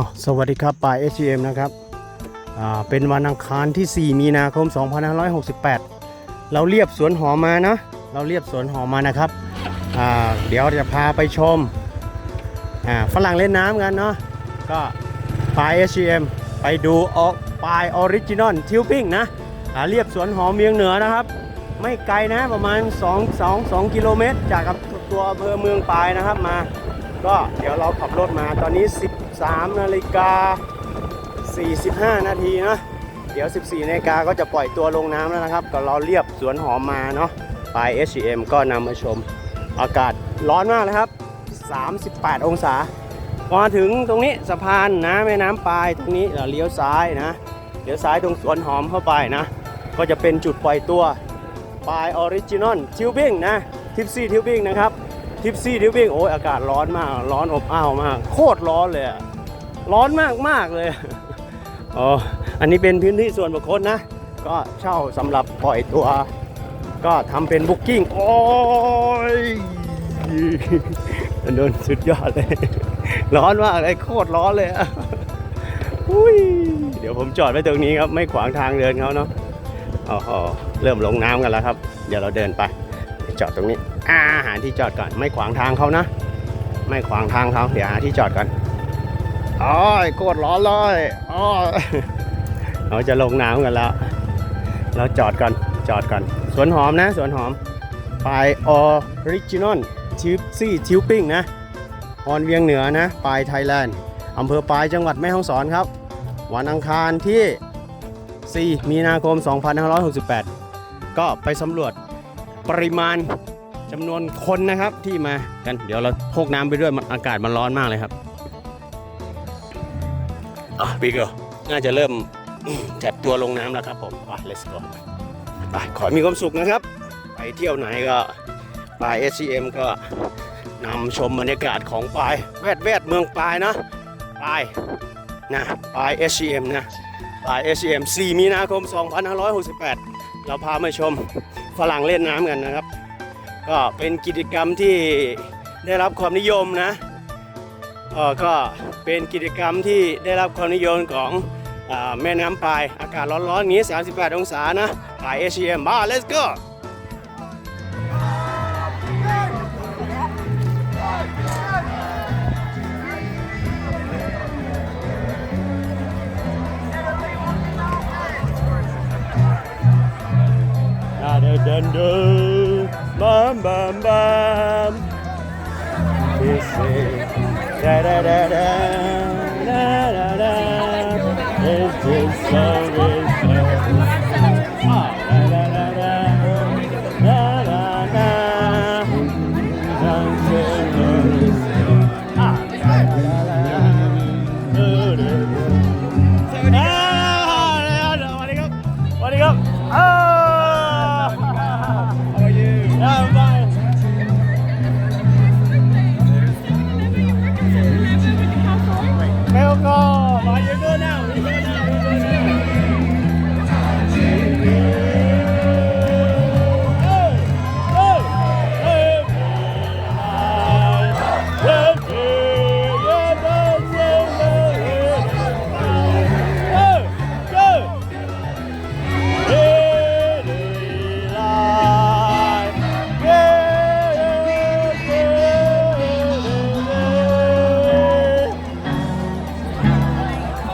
อ้าวสวัสดีครับป่าย SGM นะครับอ่าเป็นวันอังคารที่ 4 มีนาคม 2568 เราเรียบสวนหอมมานะ เราเรียบสวนหอมมานะครับอ่าเดี๋ยวจะพาไปชมอ่าฝรั่งเล่นน้ำกันเนาะก็ป่าย SGM ไปดูออกป่ายออริจินอลทิวปิ้งนะอ่าเรียบสวนหอมเมียงเหนือนะครับ ไม่ไกลนะประมาณ 2 2 2 กิโลเมตร จากกับตัวอำเภอเมืองปายนะครับมา ก็เดี๋ยวเราขับรถมาตอนนี้ 13นาฬิกา45 นาทีนะเดี๋ยว 14นาฬิกาก็จะปล่อยตัวลงน้ำแล้วนะครับ ก็เราเรียบสวนหอมมาเนาะไป SCM ก็นำมาชมอากาศร้อนมากเลยครับ 38 องศามาถึงตรงนี้สะพานนะแม่น้ำปลายตรงนี้เราเลี้ยวซ้ายนะเลี้ยวซ้ายตรงสวนหอมเข้าไปนะ ก็จะเป็นจุดปล่อยตัวปลายออริจินอลทิวบิ้งนะทิปซี่ทิวบิ้งนะครับทิปซี่ทิวบิ้งโอ้ยอากาศร้อนมาก ร้อนอบอ้าวมาก โคตรร้อนเลยอะ ร้อนมากมากเลยอ๋ออันนี้เป็นพื้นที่ส่วนบุคคลนะ ก็เช่าสำหรับปล่อยตัว ก็ทำเป็นบุ๊กิ้งโอ้ยโดนสุดยอดเลย ร้อนมากเลยโคตรร้อนเลยอะอุ้ยเดี๋ยวผมจอดไว้ตรงนี้ครับ ไม่ขวางทางเดินเขาเนาะอ๋อเริ่มลงน้ำกันแล้วครับ เดี๋ยวเราเดินไป จอดตรงนี้อาหาที่จอดก่อน ไม่ขวางทางเขานะ ไม่ขวางทางเขาเดี๋ยวหาที่จอดก่อน อ๋อยโคตรร้อนเลยอ๋อเราจะลงน้ำกันแล้ว เราจอดก่อนจอดก่อน สวนหอมนะ สวนหอมปลายออริจินอลทิปซี่ทิวปิ้งนะออนเวียงเหนือนะปลายไทยแลนด์อำเภอปลายจังหวัดแม่ฮ่องสอนครับ วันอังคารที่ 4 มีนาคม 2568 ก็ไปสำรวจปริมาณจำนวนคนนะครับที่มากัน เดี๋ยวเราพกน้ำไปด้วยอากาศมันร้อนมากเลยครับ อะพี่ก็น่าจะเริ่มแถบตัวลงน้ำแล้วครับผมไป let's go ไปขอให้มีความสุขนะครับ ไปเที่ยวไหนก็ปลาย SCM ก็นำชมบรรยากาศของปลายแวดแวดเมืองปลายนะปลายนะปลาย SCM นะปลาย SCM 4 มีนาคม 2568 เราพามาชมฝรั่งเล่นน้ำกันนะครับ ก็เป็นกิจกรรมที่ได้รับความนิยมนะ ก็เป็นกิจกรรมที่ได้รับความนิยมของอาแม่น้ำปลาย อากาศร้อนๆอย่างนี้ 38 องศานะปลายเอเชียบ้า let's go เดินเดินเดินบัมบัมบั da da da da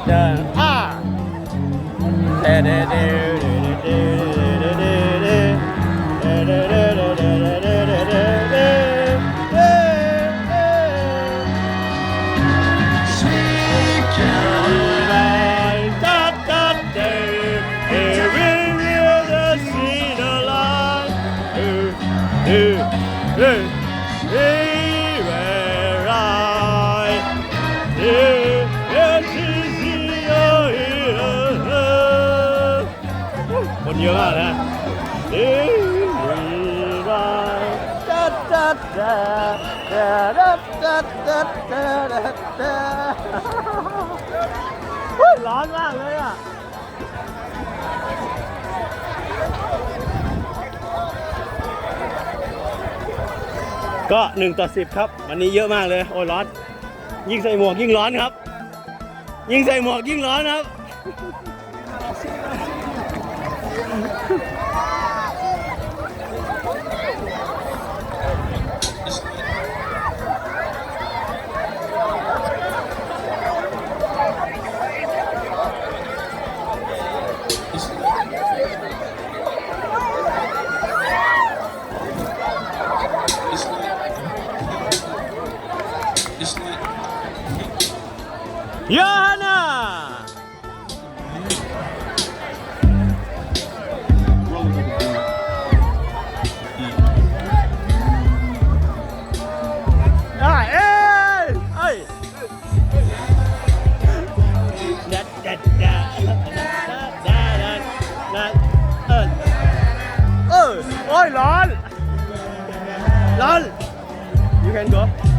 คนเยอ มากนะร้อนมากเลยอะก็ 1 ต่อ 10 ครับ วันนี้เยอะมากเลย โอ้ยร้อน ยิ่งใส่หมวกยิ่งร้อนครับ ยิ่งใส่หมวกยิ่งร้อนครับ โยฮาน่าอะเอ้ยเอ้ยดัดดัดดัดดัดดัดดัดดัด เออเออโอ้ยร้อนร้อน you can go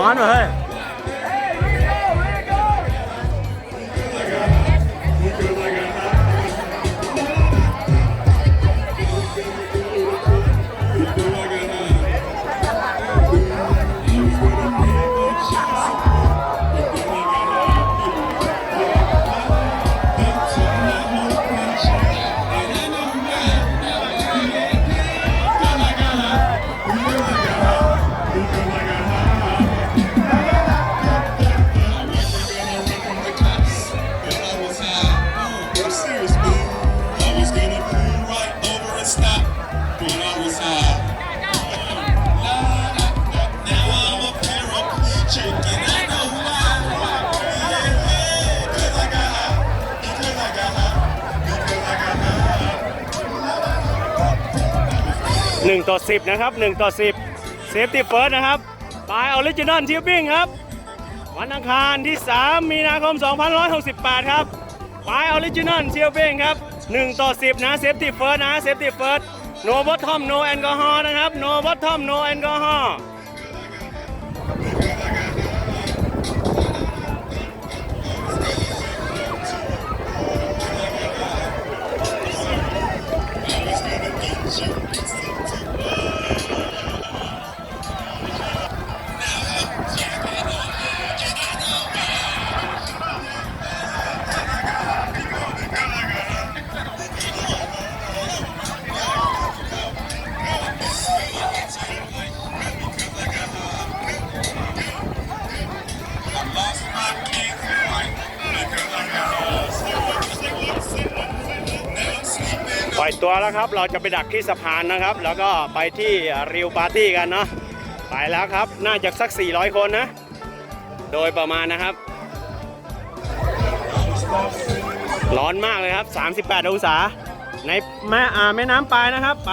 I don't know. ต่อ 10 นะครับ 1 ต่อ 10 เซฟตี้เฟิร์สนะครับปลายออริจินอลทิวบิ้งครับ วันอังคารที่ 3 มีนาคม 2568 ครับปลายออริจินอลทิวบิ้งครับ 1 ต่อ 10 นะเซฟตี้เฟิร์สนะเซฟตี้เฟิร์สโนบอททอมโนแอลกอฮอล์นะครับโนบอททอมโนแอลกอฮอล์ ปล่อยตัวแล้วครับ เราจะไปดักที่สะพานนะครับ แล้วก็ไปที่ริวปาร์ตี้กันเนาะไปแล้วครับ น่าจะสัก 400 คนนะ โดยประมาณนะครับ ร้อนมากเลยครับ 38 องศา ในแม่อ่าแม่น้ำปลายนะครับ ไป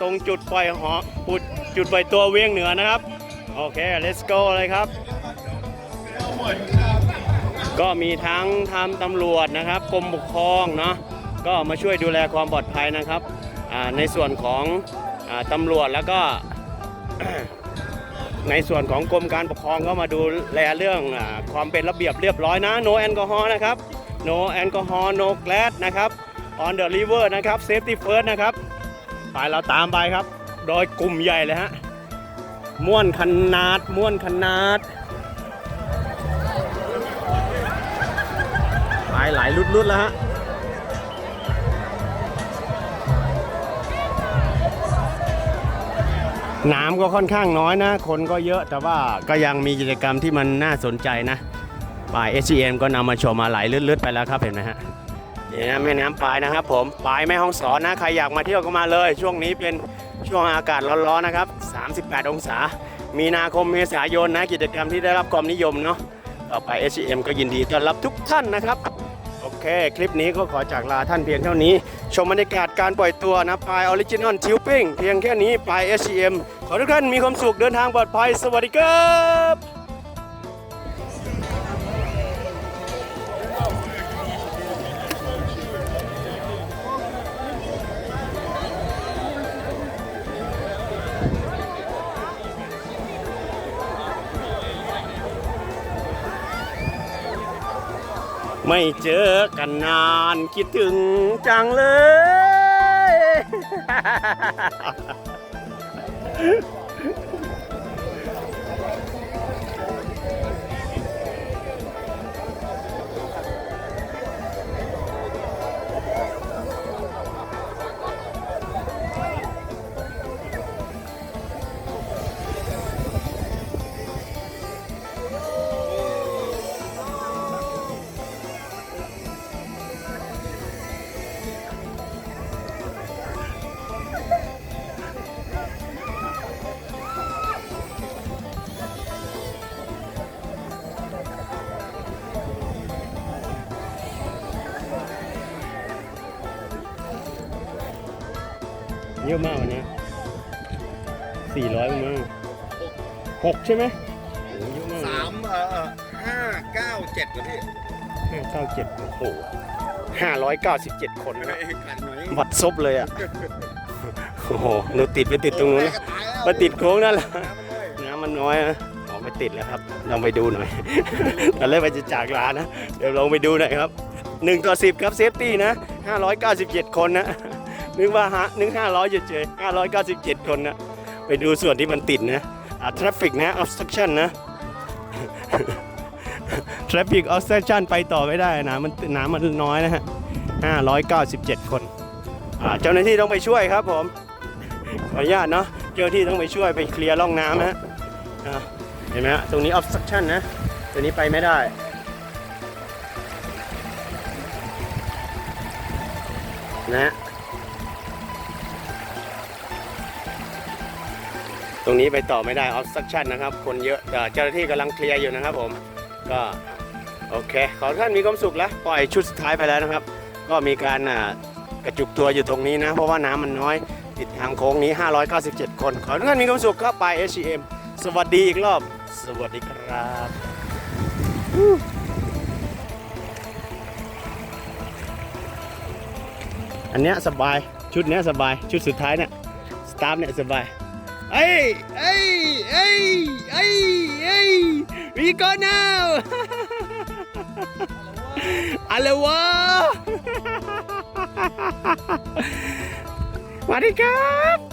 ตรงจุดปล่อยหอปุดจุดปล่อยตัวเวียงเหนือนะครับ โอเค let's go เลยครับ ก็มีทั้งทำตำรวจนะครับกรมปกครองเนาะ ก็มาช่วยดูแลความปลอดภัยนะครับในส่วนของอตำรวจแล้วก็ในส่วนของกรมการปกครองก็มาดูแลเรื่องอความเป็นระเบียบเรียบร้อยนะ no alcohol นะครับ no alcohol no glass นะครับ on the river นะครับ safety first นะครับไปเราตามไปครับ โดยกลุ่มใหญ่เลยฮะม่วนขนาดม่วนขนาดไปหลายรุดๆแล้วฮะ น้ำก็ค่อนข้างน้อยนะ คนก็เยอะแต่ว่าก็ยังมีกิจกรรมที่มันน่าสนใจนะปลาย SGM ก็นำมาโชว์มาไหลลื่นๆไปแล้วครับเห็นไหมฮะนี่นะแม่น้ำปลายนะครับ ผมปลายแม่ห้องสอนนะใครอยากมาเที่ยวก็มาเลย ช่วงนี้เป็นช่วงอากาศร้อนๆนะครับ 38 องศา มีนาคมเมษายนนะกิจกรรมที่ได้รับความนิยมเนาะต่อไป SGM ก็ยินดีต้อนรับทุกท่านนะครับ เค คลิปนี้ก็ขอจากลาท่านเพียงเท่านี้ ชมบรรยากาศการปล่อยตัวนะปลายออริจินอลทิวปิ้งเพียงแค่นี้ปลาย SCM ขอทุกท่านมีความสุขเดินทางปลอดภัย สวัสดีครับ ไม่เจอกันนานคิดถึงจังเลย เยอะมากวันนี้สี่ร้อยมั้งหกใช่ไหมโอ้เยอะมากสามเอ่อห้าเก้าเจ็ดเหรอพี่ห้าเก้าเจ็ดโอ้โหห้าร้อยเก้าสิบเจ็ดคนนะไอ้กันหน่อยบัดซบเลยอะ โอ้โหหนูติดไปติดตรงนู้นนะแม่ก็ตายแล้วมาติดโค้งนั่นแหละน้ำมันเลยน้ำมันน้อยนะอ๋อไม่ติดแล้วครับลองไปดูหน่อยตอนแรกไปจะจากร้านนะ เดี๋ยวลองไปดูหน่อยครับ1ต่อ10ครับเซฟตี้นะ597คนนะ นึกว่าฮะนึก500เฉยๆ597คนนะไปดูส่วนที่มันติดนะอ่า traffic นะ obstruction นะ traffic obstruction ไปต่อไม่ได้นะมันน้ำมันน้อยนะฮะ597คนอ่าเจ้าหน้าที่ต้องไปช่วยครับผมขออนุญาตเนาะเจ้าหน้าที่ต้องไปช่วยไปเคลียร์ร่องน้ำนะฮะเห็นไหมฮะตรงนี้ obstruction นะตัวนี้ไปไม่ได้นะ ตรงนี้ไปต่อไม่ได้ obstruction นะครับ คนเยอะเอ่เจ้าหน้าที่กำลังเคลียร์อยู่นะครับผม ก็โอเค ขอท่านมีความสุขแล้วปล่อยชุดสุดท้ายไปแล้วนะครับ ก็มีการกระจุกตัวอยู่ตรงนี้นะ เพราะว่าน้ำมันน้อย ติดทางโค้งนี้ 597 คน ขอให้ทุกท่านมีความสุขครับไป HCM สวัสดีอีกรอบ สวัสดีครับอันเนี้ยสบายชุดเนี้ยสบายชุดสุดท้ายเนี่ยสตาร์เนี่ยสบาย เอ้ยเอ้ยเอ้ยเอ้ยเอ้ย we go now อะไรวะสวัสดีครับ